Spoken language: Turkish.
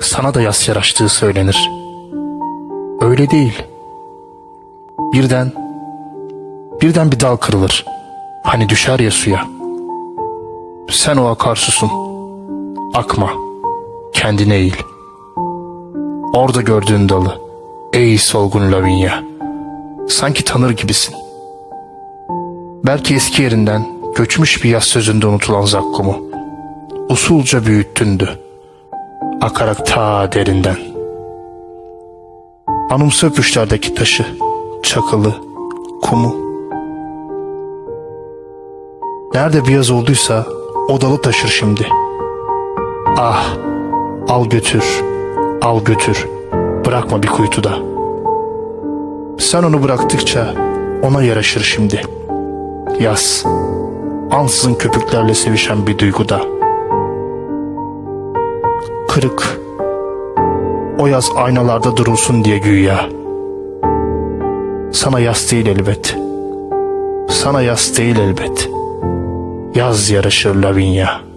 sana da yas yaraştığı söylenir. Öyle değil. Birden, birden bir dal kırılır. Hani düşer ya suya. Sen o akarsusun. Akma. Kendine eğil. Orada gördüğün dalı. Ey solgun Lavinia. Sanki tanır gibisin. Belki eski yerinden göçmüş bir yaz sözünde unutulan zakkumu. Usulca büyüttündü. Akarak ta derinden. Anımsa öpüşlerdeki taşı, çakılı, kumu. Nerede bir yaz olduysa o dalı taşır şimdi. Ah, al götür, al götür, bırakma bir kuytuda. Sen onu bıraktıkça ona yaraşır şimdi. Yaz, ansızın köpüklerle sevişen bir duyguda. Kırık, o yaz aynalarda durulsun diye güya. Sana yaz değil elbet. Sana yaz değil elbet. Yaz yaraşır Lavinia.